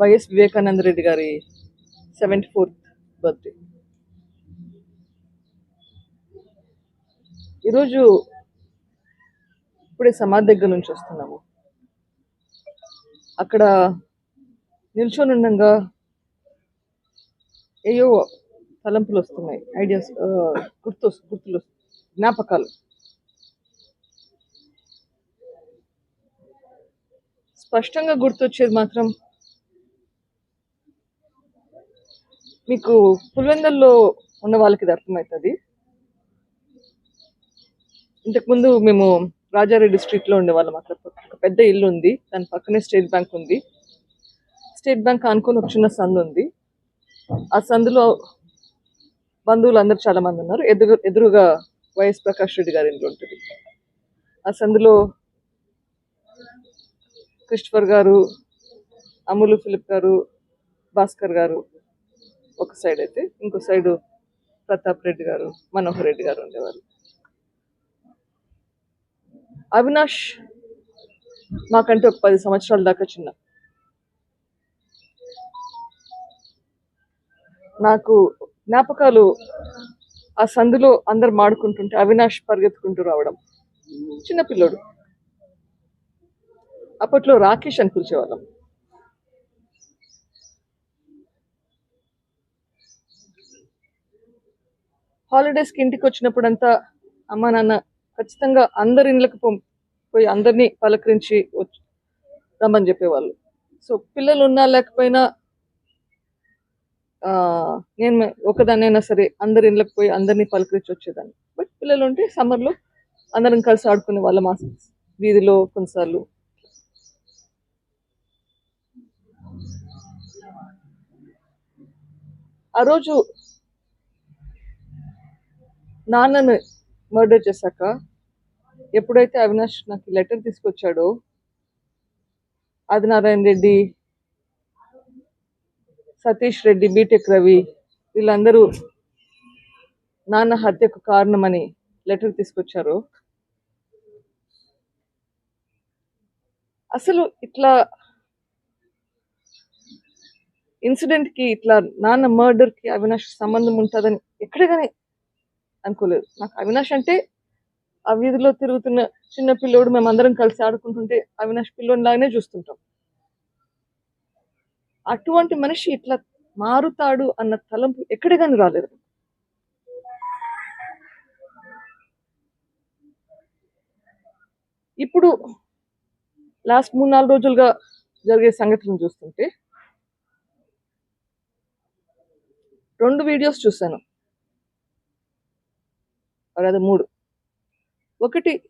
YS Vivekananda Reddy గారి seventy fourth birthday. ఈరోజు ఇప్పుడే సమాధి దగ్గర నుంచి వస్తున్నాము. అక్కడ నిల్చొని ఉండగా ఏయో తలంపులు వస్తున్నాయి ఐడియాస్ గుర్తు గుర్తులు జ్ఞాపకాలు. స్పష్టంగా గుర్తొచ్చేది మాత్రం మీకు పులివెందుల్లో ఉన్న వాళ్ళకి ఇది అర్థమవుతుంది. ఇంతకుముందు మేము రాజారెడ్డి స్ట్రీట్లో ఉండేవాళ్ళం అక్కడ. ఒక పెద్ద ఇల్లు ఉంది. దాని పక్కనే స్టేట్ బ్యాంక్ ఉంది. స్టేట్ బ్యాంక్ అనుకుని ఒక చిన్న సందు ఉంది. ఆ సందులో బంధువులు అందరూ చాలా మంది ఉన్నారు. ఎదురు ఎదురుగా వైఎస్ ప్రకాష్ రెడ్డి గారి ఇంట్లో ఉంటుంది. ఆ సందులో క్రిస్టఫర్ గారు అమూలు ఫిలిప్ గారు భాస్కర్ గారు ఒక సైడ్ అయితే ఇంకో సైడ్ ప్రతాప్ రెడ్డి గారు మనోహర్ రెడ్డి గారు ఉండేవారు అవినాష్ మాకంటే ఒక పది సంవత్సరాల దాకా చిన్న. నాకు జ్ఞాపకాలు ఆ సందులో అందరు మాడుకుంటుంటే అవినాష్ పరిగెత్తుకుంటూ రావడం. చిన్న పిల్లోడు. అప్పట్లో రాకేష్ అని పిలిచేవాళ్ళం. హాలిడేస్కి ఇంటికి వచ్చినప్పుడు అంతా అమ్మ నాన్న ఖచ్చితంగా అందరి ఇండ్లకు పో- పోయి అందరినీ పలకరించి వచ్చి రమ్మని చెప్పేవాళ్ళు. సో పిల్లలు ఉన్నా లేకపోయినా నేను ఒకదాన్నైనా సరే అందరి ఇండ్లకు పోయి అందరినీ పలకరించి వచ్చేదాన్ని. బట్ పిల్లలు ఉంటే సమ్మర్లో అందరం కలిసి ఆడుకునే వాళ్ళం మా వీధిలో కొన్నిసార్లు. ఆ రోజు నాన్నను మర్డర్ చేశాక ఎప్పుడైతే అవినాష్ నాకు లెటర్ తీసుకొచ్చాడో ఆదినారాయణ రెడ్డి సతీష్ రెడ్డి బీటెక్ రవి వీళ్ళందరూ నాన్న హత్యకు కారణమని లెటర్ తీసుకొచ్చారు. అసలు ఇట్లా ఇన్సిడెంట్కి ఇట్లా నాన్న మర్డర్కి అవినాష్ సంబంధం ఉంటుందని ఎక్కడ కానీ అనుకోలేదు. నాకు అవినాష్ అంటే ఆ వీధిలో తిరుగుతున్న చిన్న పిల్లోడు మేమందరం కలిసి ఆడుకుంటుంటే అవినాష్ పిల్లోని లాగానే చూస్తుంటాం. అటువంటి మనిషి ఇట్లా మారుతాడు అన్న తలంపు ఎక్కడ కానీ రాలేదు. ఇప్పుడు లాస్ట్ మూడు నాలుగు రోజులుగా జరిగే సంఘటనలు చూస్తుంటే రెండు వీడియోస్ చూశాను. లేదా మూడు. ఒకటి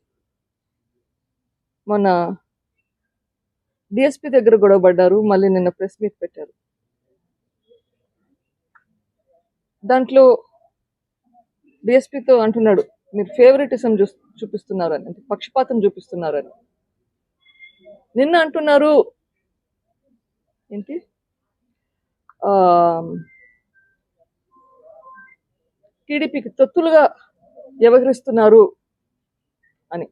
మొన్న డిఎస్పి దగ్గర గొడవ పడ్డారు మళ్ళీ నిన్న ప్రెస్ మీట్ పెట్టారు. దాంట్లో డిఎస్పితో అంటున్నాడు మీరు ఫేవరెటిజం చూ చూపిస్తున్నారని అంటే పక్షపాతం చూపిస్తున్నారని. నిన్న అంటున్నారు ఏంటి? ఆ, టీడీపీకి తొత్తులుగా వ్యవహరిస్తున్నారు అని.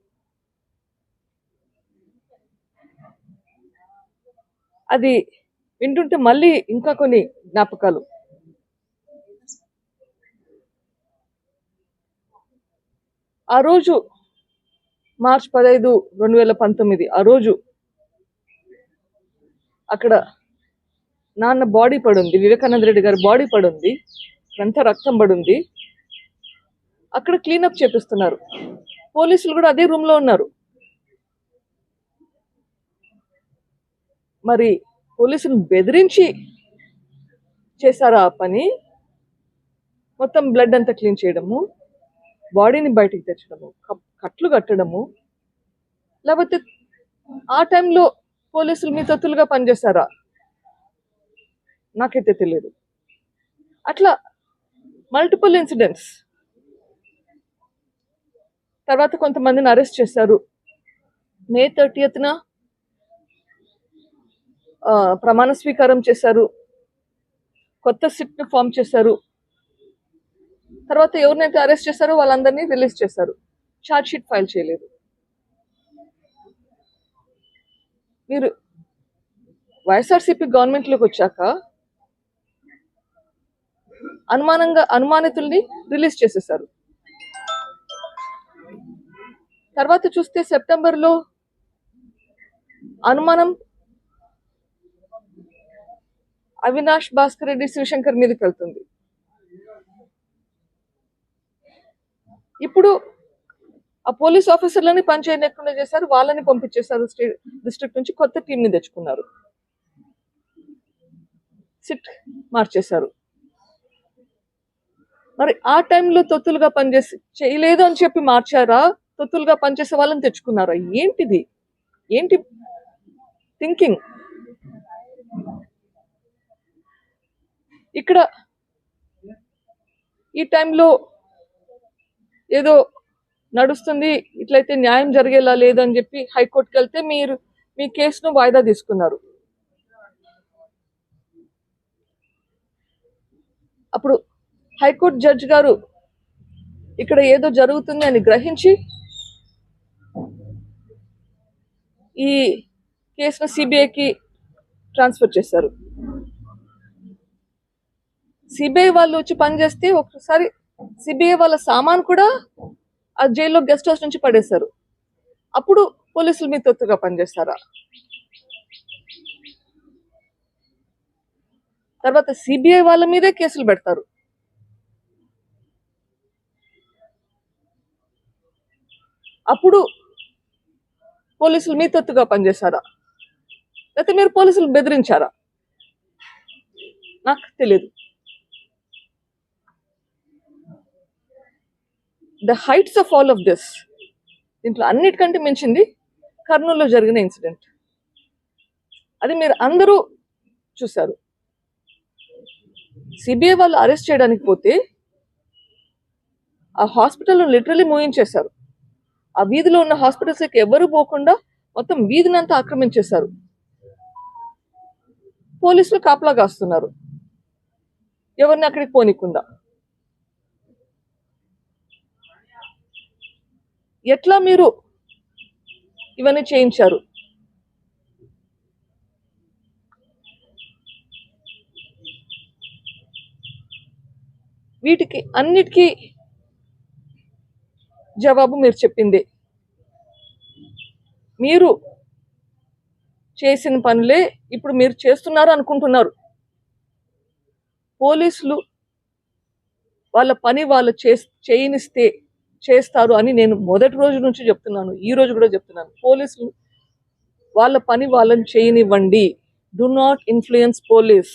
అది వింటుంటే మళ్ళీ ఇంకా కొన్ని జ్ఞాపకాలు. ఆ రోజు మార్చ్ పదహైదు రెండు వేల పంతొమ్మిది ఆ రోజు అక్కడ నాన్న బాడీ పడుంది వివేకానంద రెడ్డి గారి బాడీ పడుంది అంతా రక్తం పడుంది అక్కడ క్లీనప్ చేపిస్తున్నారు. పోలీసులు కూడా అదే రూమ్లో ఉన్నారు. మరి పోలీసులు బెదిరించి చేశారా ఆ పని? మొత్తం బ్లడ్ అంతా క్లీన్ చేయడము బాడీని బయటికి తెచ్చడము కట్లు కట్టడము లేకపోతే ఆ టైంలో పోలీసులు మీ తత్తులుగా పనిచేశారా? నాకైతే తెలియదు అట్లా మల్టిపుల్ ఇన్సిడెంట్స్. తర్వాత కొంతమందిని అరెస్ట్ చేశారు. మే థర్టీయత్న ప్రమాణ స్వీకారం చేశారు. కొత్త సిట్ను ఫామ్ చేశారు. తర్వాత ఎవరినైతే అరెస్ట్ చేశారో వాళ్ళందరినీ రిలీజ్ చేశారు. ఛార్జ్ షీట్ ఫైల్ చేయలేదు. మీరు వైఎస్ఆర్సీపీ గవర్నమెంట్లోకి వచ్చాక అనుమానంగా అనుమానితుల్ని రిలీజ్ చేసేసారు తర్వాత చూస్తే సెప్టెంబర్లో అనుమానం అవినాష్ భాస్కర్ రెడ్డి శివశంకర్ మీదకి వెళ్తుంది. ఇప్పుడు ఆ పోలీస్ ఆఫీసర్లని పనిచేయకుండా చేశారు వాళ్ళని పంపించేశారు స్టేట్ డిస్ట్రిక్ట్ నుంచి కొత్త టీంని తెచ్చుకున్నారు. సిట్ మార్చేశారు. మరి ఆ టైంలో తొత్తులుగా పనిచేసి చేయలేదు అని చెప్పి మార్చారా? తొత్తులుగా పనిచేసే వాళ్ళని తెచ్చుకున్నారు. ఏంటిది? ఏంటి థింకింగ్ ఇక్కడ ఈ టైంలో ఏదో నడుస్తుంది ఇట్లయితే న్యాయం జరిగేలా లేదని చెప్పి హైకోర్టుకి వెళ్తే మీరు మీ కేసును వాయిదా తీసుకున్నారు. అప్పుడు హైకోర్టు జడ్జి గారు ఇక్కడ ఏదో జరుగుతుంది అని గ్రహించి ఈ కేసును సిబిఐకి ట్రాన్స్ఫర్ చేశారు. సిబిఐ వాళ్ళు వచ్చి పనిచేస్తే ఒకసారి సిబిఐ వాళ్ళ సామాన్ కూడా ఆ జైల్లో గెస్ట్ హౌస్ నుంచి పడేశారు. అప్పుడు పోలీసులు మీ తొత్తుగా పనిచేస్తారా? తర్వాత సిబిఐ వాళ్ళ మీదే కేసులు పెడతారు. అప్పుడు పోలీసులు మీ తొత్తుగా పనిచేశారా? లేకపోతే మీరు పోలీసులు బెదిరించారా? నాకు తెలియదు the heights of all of this దీంట్లో అన్నిటికంటే మించింది కర్నూలులో జరిగిన ఇన్సిడెంట్. అది మీరు అందరూ చూశారు. సిబిఐ వాళ్ళు అరెస్ట్ చేయడానికి పోతే ఆ హాస్పిటల్లో లిటరలీ మూయించేశారు. ఆ వీధిలో ఉన్న హాస్పిటల్స్కి ఎవరు పోకుండా మొత్తం వీధినంతా ఆక్రమించేశారు. పోలీసులు కాపలా కాస్తున్నారు. ఎవరిని అక్కడికి పోనీకుండా. ఎట్లా మీరు ఇవన్నీ చేయించారు? వీటికి అన్నిటికీ జవాబు మీరు చెప్పింది. మీరు చేసిన పనులే ఇప్పుడు మీరు చేస్తున్నారు అనుకుంటున్నారు. పోలీసులు వాళ్ళ పని వాళ్ళు చే చేయనిస్తే చేస్తారు అని నేను మొదటి రోజు నుంచి చెప్తున్నాను. ఈ రోజు కూడా చెప్తున్నాను. పోలీసులు వాళ్ళ పని వాళ్ళని చేయనివ్వండి. Do not influence police